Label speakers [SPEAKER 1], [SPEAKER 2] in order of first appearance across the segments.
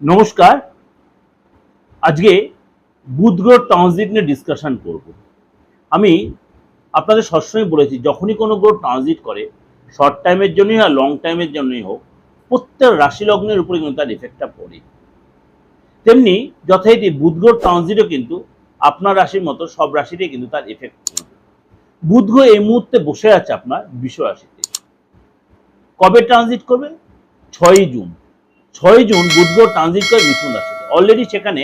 [SPEAKER 1] নমস্কার। আজকে বুধ গ্রহ ট্রানজিট নিয়ে ডিসকাশন করব। আমি আপনাদের সবসময় বলেছি, যখনই কোনো গ্রহ ট্রানজিট করে শর্ট টাইমের জন্যই আর লং টাইমের জন্যই হোক, প্রত্যেক রাশি লগ্নের উপরে কিন্তু তার এফেক্টটা পড়ে। তেমনি যথারীতি বুধ গ্রহ ট্রানজিটও কিন্তু আপনার রাশির মতো সব রাশিতে কিন্তু তার এফেক্ট পড়বে। বুধ গ্রহ এই মুহূর্তে বসে আছে আপনার বিশ্ব রাশিতে। কবে ট্রানজিট করবে? ছয়ই জুন। ছয় জুন বুধ গ্রহ ট্রানজিট করে মিথুন রাশিতে অলরেডি সেখানে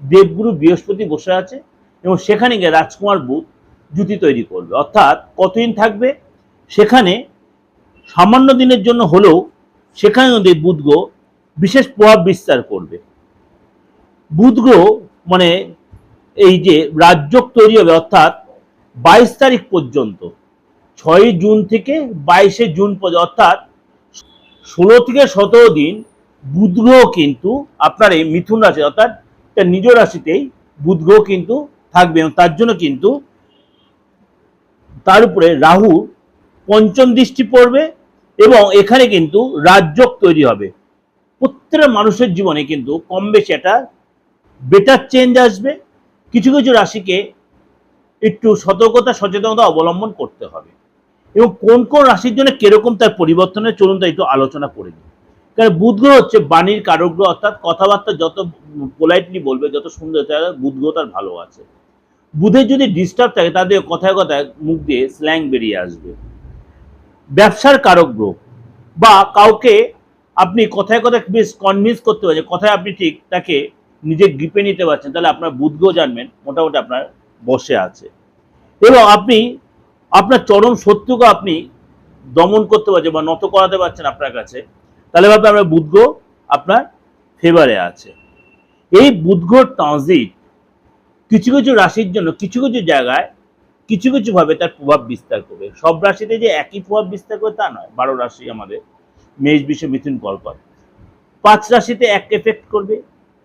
[SPEAKER 1] দেবগুরু বৃহস্পতি বসে আছে এবং সেখানে গিয়ে রাজকুমার বুধ জুতি তৈরি করবে। অর্থাৎ কতদিন থাকবে? সেখানে সামান্য দিনের জন্য হলেও সেখানে ওদের বুধ গ্রহ বিশেষ প্রভাব বিস্তার করবে। বুধ গ্রহ মানে এই যে রাজ্যক তৈরি হবে, অর্থাৎ বাইশ তারিখ পর্যন্ত, ছয় জুন থেকে বাইশে জুন পর্যন্ত, অর্থাৎ ষোলো থেকে সতেরো দিন বুধ কিন্তু আপনার এই মিথুন রাশি অর্থাৎ তার নিজ রাশিতেই বুধ কিন্তু থাকবে এবং তার জন্য কিন্তু তার উপরে রাহু পঞ্চম দৃষ্টি পড়বে এবং এখানে কিন্তু রাজযোগ তৈরি হবে। প্রত্যেকটা মানুষের জীবনে কিন্তু কম বেশি একটা বেটার চেঞ্জ আসবে। কিছু কিছু রাশিকে একটু সতর্কতা, সচেতনতা অবলম্বন করতে হবে। এবং কোন কোন রাশির জন্য কীরকম তার পরিবর্তনের, চলুন তা একটু আলোচনা করে কারণ বুধ গ্রহ হচ্ছে বাণীর কারক গ্রহ অর্থাৎ কথাবার্তা যত পোলাইটলি বলবে, যত সুন্দর তার বুধ গ্রহ তার ভালো আছে। বুধের যদি ডিস্টার্ব থাকে তাদের কথায় কথায় মুখ দিয়ে স্ল্যাং বেরিয়ে আসবে। ব্যবসার কারক গ্রহ বা কাউকে আপনি কথায় কথায় বেশ কনভিন্স করতে পারছেন কথায় আপনি ঠিক তাকে নিজে গ্রিপে নিতে পারছেন, তাহলে আপনার বুধ গ্রহ জানবেন, মোটামুটি আপনার বসে আছে। এবং আপনি, আপনার চরম শত্রুকে আপনি দমন করতে পারছেন বা নত করাতে পারছেন আপনার কাছে। তাহলে ভাবে আপনার বুধ আপনার ফেভারে আছে। এই বুধ ট্রানজিট কিছু কিছু রাশির জন্য, কিছু কিছু জায়গায় কিছু কিছু ভাবে তার প্রভাব বিস্তার করবে। সব রাশিতে যে একই প্রভাব বিস্তার করবে তা নয়। বারো রাশি আমাদের মেষ, বিশ্ব, মিথুন কর্কট পাঁচ রাশিতে এক এফেক্ট করবে,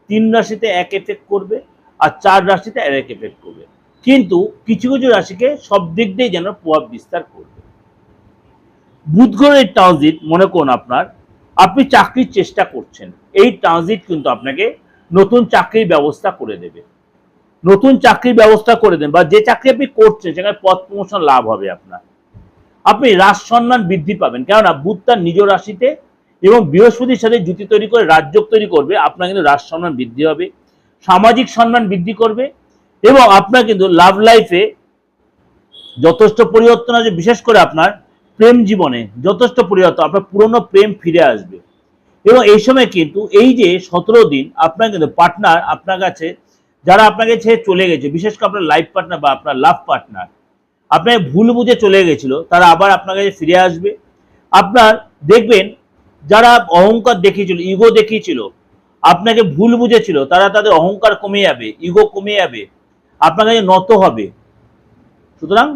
[SPEAKER 1] তিন রাশিতে এক এফেক্ট করবে, আর চার রাশিতে এক এফেক্ট করবে। কিন্তু কিছু কিছু রাশিকে সব দিক দিয়ে যেন প্রভাব বিস্তার করবে। বুধ গ্রহের ট্রানজিট মনে করুন আপনার আপনি চাকরির চেষ্টা করছেন, এই ট্রানজিট কিন্তু আপনাকে নতুন চাকরির ব্যবস্থা করে দেবে। নতুন চাকরির ব্যবস্থা করে দেন বা যে চাকরি আপনি করছেন, সেখানে পদ প্রমোশন লাভ হবে আপনার। আপনি রাজ সম্মান বৃদ্ধি পাবেন, কেননা বুধ তার নিজ রাশিতে এবং বৃহস্পতির সাথে জুতি তৈরি করে রাজ্য তৈরি করবে, আপনার কিন্তু রাজ সম্মান বৃদ্ধি হবে, সামাজিক সম্মান বৃদ্ধি করবে এবং আপনার কিন্তু লাভ লাইফে যথেষ্ট পরিবর্তন আছে বিশেষ করে আপনার প্রেম জীবনে যথেষ্ট পরিবর্তন আপনার পুরনো প্রেম ফিরে আসবে। এবং এই সময় কিন্তু এই যে সতেরো দিন আপনার কিন্তু পার্টনার আপনার কাছে, যারা আপনাকে ছেড়ে চলে গেছে, বিশেষ করে আপনার লাইফ পার্টনার বা আপনার লাভ পার্টনার আপনাকে ভুল বুঝে চলে গেছিল, তারা আবার আপনার কাছে ফিরে আসবে। আপনার দেখবেন যারা অহংকার দেখিয়েছিল ইগো দেখিয়েছিল, আপনাকে ভুল বুঝেছিল, তারা তাদের অহংকার কমে যাবে ইগো কমে যাবে, আপনার কাছে নত হবে। সুতরাং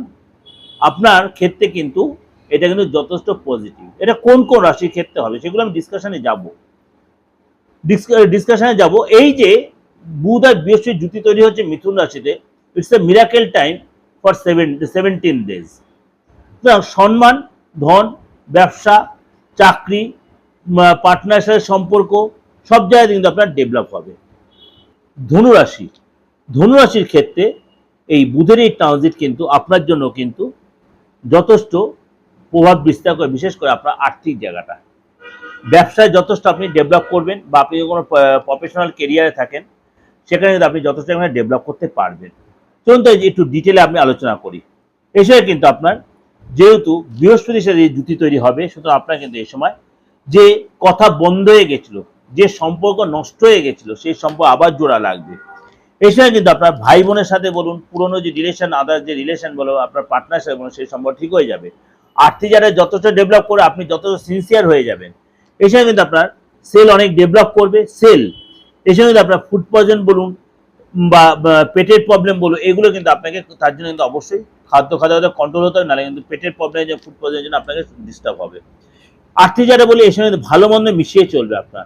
[SPEAKER 1] আপনার ক্ষেত্রে কিন্তু এটা কিন্তু যথেষ্ট পজিটিভ এটা কোন কোন রাশির ক্ষেত্রে হবে সেগুলো আমি ডিসকাশনে যাব। ডিসকাশনে যাব। এই যে বুধ আর বৃহস্পতি জুতি তৈরি হচ্ছে মিথুন রাশিতে it's a miracle time for seven seventeen days সুতরাং সম্মান, ধন, ব্যবসা, চাকরি পার্টনার সাথে সম্পর্ক, সব জায়গায় কিন্তু আপনার ডেভেলপ হবে। ধনুরাশি ধনুরাশির ক্ষেত্রে এই বুধের এই ট্রানজিট কিন্তু আপনার জন্য কিন্তু যথেষ্ট প্রভাব বিস্তার করে, বিশেষ করে আপনার আর্থিক জায়গাটা। ব্যবসায় যথেষ্ট আপনি ডেভেলপ করবেন বা আপনি কোনো প্রফেশনাল কেরিয়ারে থাকেন, সেখানে কিন্তু আপনি যথেষ্ট এখানে ডেভেলপ করতে পারবেন। চলুন তো একটু ডিটেলে আপনি আলোচনা করি। এসে কিন্তু আপনার যেহেতু বৃহস্পতির সাথে যে জুতি তৈরি হবে, সুতরাং আপনার কিন্তু এই সময় যে কথা বন্ধ হয়ে গেছিল, যে সম্পর্ক নষ্ট হয়ে গেছিল, সেই সম্পর্ক আবার জোড়া লাগবে। এই সময় কিন্তু আপনার ভাই বোনের সাথে বলুন, পুরনো যে রিলেশন আদার যে রিলেশন বলো, আপনার পার্টনার সাথে বলুন, সেই সম্পর্ক ঠিক হয়ে যাবে। আর্থিক যারা যথেষ্ট ডেভেলপ করে আপনি যথেষ্ট সিনসিয়ার হয়ে যাবেন। এই সময় কিন্তু আপনার সেল অনেক ডেভেলপ করবে সেল এই সময় কিন্তু আপনার ফুড পয়জন বলুন বা পেটের প্রবলেম বলুন, এগুলো কিন্তু আপনাকে তার জন্য কিন্তু অবশ্যই খাদ্য খাদ্য কন্ট্রোল হতে হবে, নাহলে কিন্তু পেটের প্রবলেম যে ফুড পয়জনের জন্য আপনাকে ডিস্টার্ব হবে। আর্থিক যারা বলি এই সময় ভালো মন্দ মিশিয়ে চলবে আপনার।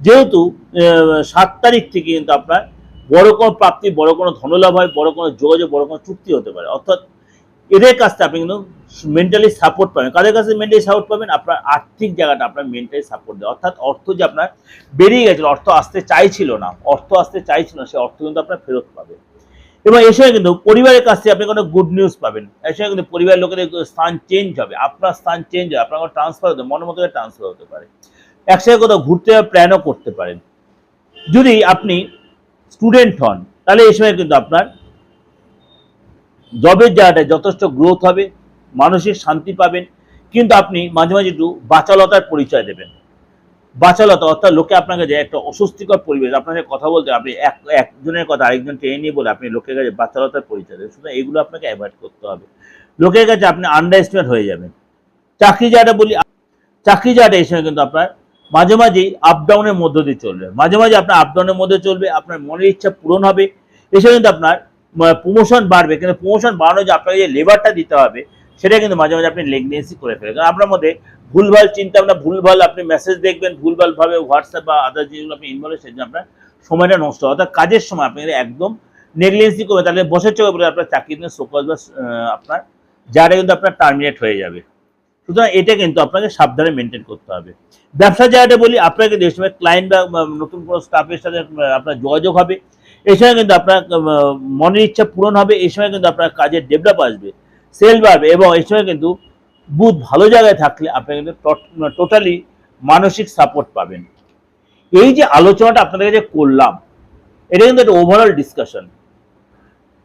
[SPEAKER 1] যেহেতু সাত তারিখ থেকে কিন্তু আপনার বড় কোনো প্রাপ্তি, বড় কোনো ধনলাভ হয়, বড় কোনো যোগাযোগ, বড় কোনো চুক্তি হতে পারে। অর্থাৎ এদের কাছ থেকে আপনি কিন্তু মেন্টালি সাপোর্ট পাবেন। কাদের কাছে মেন্টালি সাপোর্ট পাবেন? আপনার আর্থিক জায়গাটা আপনার মেন্টালি সাপোর্ট দেয়। অর্থাৎ অর্থ যে আপনার বেরিয়ে গেছিল, অর্থ আসতে চাইছিল না, অর্থ আসতে চাইছিল না, সে অর্থ কিন্তু আপনার ফেরত পাবে। এবং এই সময় কিন্তু পরিবারের কাছ থেকে আপনি কোনো গুড নিউজ পাবেন। এই সময় কিন্তু পরিবারের লোকেদের স্থান চেঞ্জ হবে, আপনার স্থান চেঞ্জ হবে, আপনার কোনো ট্রান্সফার হতে, মনের মতো ট্রান্সফার হতে পারে। একসাথে কোথাও ঘুরতে প্ল্যানও করতে পারেন। যদি আপনি স্টুডেন্ট হন, তাহলে এই সময় কিন্তু আপনার জবের জায়গাটায় যথেষ্ট গ্রোথ হবে। মানসিক শান্তি পাবেন। কিন্তু আপনি মাঝে মাঝে একটু বাচালতার পরিচয় দেবেন। বাচালতা অর্থাৎ লোকে আপনাকে যে একটা অস্বস্তিকর পরিবেশ, আপনার সাথে কথা বলতে আপনি এক, একজনের কথা আরেকজন টেনে নিয়ে বলে আপনি লোকের কাছে বাচালতার পরিচয় দেবেন। সুতরাং এগুলো আপনাকে অ্যাভয়েড করতে হবে। লোকের কাছে আপনি আন্ডার হয়ে যাবেন। চাকরি যাটা বলি, চাকরি যাটা এই সময় কিন্তু আপনার মাঝে মাঝেই আপ ডাউনের মধ্য দিয়ে চলবে। মাঝে মাঝে আপনার আপ ডাউনের মধ্যে চলবে, আপনার মনের ইচ্ছা পূরণ হবে। এসে কিন্তু আপনার প্রমোশন বাড়বে। কিন্তু প্রমোশন বাড়ানো যে আপনাকে যে লেবারটা দিতে হবে সেটা কিন্তু মাঝে মাঝে আপনি লেগনেন্সি করে ফেলেন। কারণ আপনার মধ্যে ভুলভাল চিন্তা ভাবনা, ভুলভাল আপনি মেসেজ দেখবেন ভুলভালভাবে হোয়াটসঅ্যাপ বা আদার যেগুলো আপনি ইনভলভ সেজন্য আপনার সময়টা নষ্ট হয়। অর্থাৎ কাজের সময় আপনি একদম নেগলেন্সি করবেন, তাহলে বসে চোখে বলে আপনার চাকরি কিন্তু সোকাস বা আপনার যারা কিন্তু আপনার টার্মিনেট হয়ে যাবে। সুতরাং এটা কিন্তু আপনাকে সাবধানে মেনটেন করতে হবে। ব্যবসা জায়গাটা বলি আপনাকে এই সময় ক্লায়েন্ট বা নতুন কোনো স্টাফের সাথে আপনার যোগাযোগ হবে। এই সময় কিন্তু আপনার মনের ইচ্ছা পূরণ হবে। এই সময় কিন্তু আপনার কাজের ডেভেলপ আসবে। সেল বাড়বে এবং এই সময় কিন্তু বুধ ভালো জায়গায় থাকলে আপনি কিন্তু টোটালি মানসিক সাপোর্ট পাবেন। এই যে আলোচনাটা আপনাদের কাছে করলাম, এটা কিন্তু একটা ওভারঅল ডিসকাশন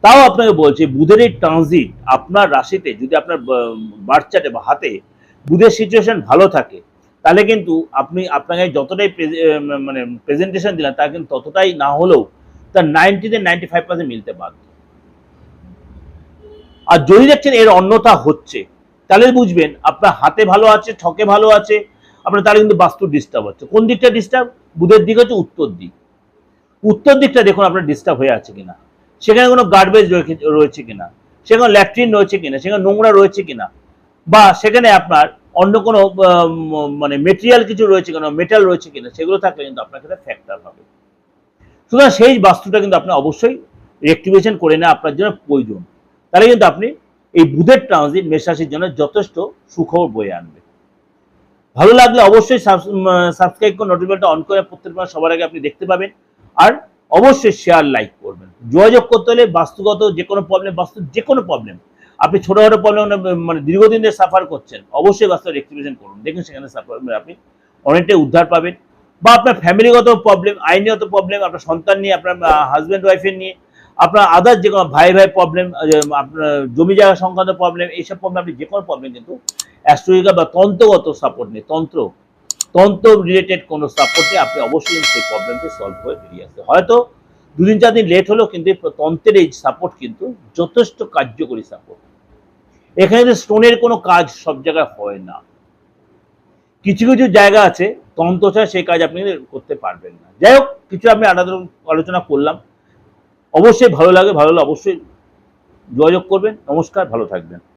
[SPEAKER 1] তাও আপনাকে বলছি, বুধের এই ট্রানজিট আপনার রাশিতে, যদি আপনার বার্থ চার্টে বা হাতে বুধের সিচুয়েশন ভালো থাকে, তাহলে কিন্তু আপনি আপনাকে যতটাই মানে প্রেজেন্টেশন দিলাম, তা কিন্তু ততটাই না হলেও তার নাইনটিতে নাইনটি ফাইভ পার্সেন্ট মিলতে বাধ্য। আর যদি দেখছেন এর অন্যথা হচ্ছে, তাহলে বুঝবেন আপনার হাতে ভালো আছে, ঠকে ভালো আছে, আপনার তাহলে কিন্তু বাস্তু ডিস্টার্ব হচ্ছে। কোন দিকটা ডিস্টার্ব বুধের দিক হচ্ছে উত্তর দিক। উত্তর দিকটা দেখুন আপনার ডিস্টার্ব হয়ে আছে কিনা। সেখানে কোনো গার্বেজ রয়েছে কিনা। সেখানে ল্যাট্রিন রয়েছে কিনা। সেখানে নোংরা রয়েছে কিনা। বা সেখানে আপনার অন্য কোনো মানে মেটেরিয়াল কিছু রয়েছে কিনা মেটাল রয়েছে কিনা, সেগুলো থাকলে কিন্তু আপনার ক্ষেত্রে ফ্যাক্টর হবে। সুতরাং সেই বাস্তুটা কিন্তু আপনি অবশ্যই রেক্টিভেশন করে নেওয়া আপনার জন্য প্রয়োজন। তাহলে কিন্তু আপনি এই বুধের ট্রানজিট মেষরাশির জন্য যথেষ্ট সুখবর বয়ে আনবে। ভালো লাগলে অবশ্যই সাবস্ক্রাইব করে নোটিফিকেশনটা অন করে প্রত্যেক মাস সবার আগে আপনি দেখতে পাবেন। আর অবশ্যই শেয়ার লাইক করবেন। যোগাযোগ করতে হলে বাস্তুগত যে কোনো প্রবলেম বাস্তু যে কোনো প্রবলেম আপনি ছোটোখাটো প্রবলেম মানে দীর্ঘদিন ধরে সাফার করছেন, অবশ্যই বাস্তু রেক্টিভেশন করুন। দেখুন সেখানে সাফার আপনি অনেকটাই উদ্ধার পাবেন। বা আপনার ফ্যামিলিগত প্রবলেম আইনগত প্রবলেম আপনার সন্তান নিয়ে, আপনার হাজব্যান্ড ওয়াইফের নিয়ে আপনার আদার যে কোনো ভাই ভাই প্রবলেম আপনার জমি জায়গা সংক্রান্ত প্রবলেম এইসব প্রবলেম আপনি যে কোনো প্রবলেম কিন্তু অ্যাস্ট্রোলজিক্যাল বা তন্ত্রগত সাপোর্ট নেই তন্ত্র তন্ত্র রিলেটেড কোনো সাপোর্ট আপনি অবশ্যই সেই প্রবলেমটি সলভ হয়ে বেরিয়ে আসতে হয়তো দুদিন, চার দিন লেট হলেও কিন্তু তন্ত্রের এই সাপোর্ট কিন্তু যথেষ্ট কার্যকরী সাপোর্ট এখানে যে স্টোনের কোনো কাজ সব জায়গায় হয় না। কিছু কিছু জায়গা আছে, তন্ত্র ছাড়া সেই কাজ আপনি করতে পারবেন না। যাই হোক, কিছু আমি আলাদা আলোচনা করলাম। অবশ্যই ভালো লাগে ভালো লাগে অবশ্যই যোগাযোগ করবেন। নমস্কার ভালো থাকবেন।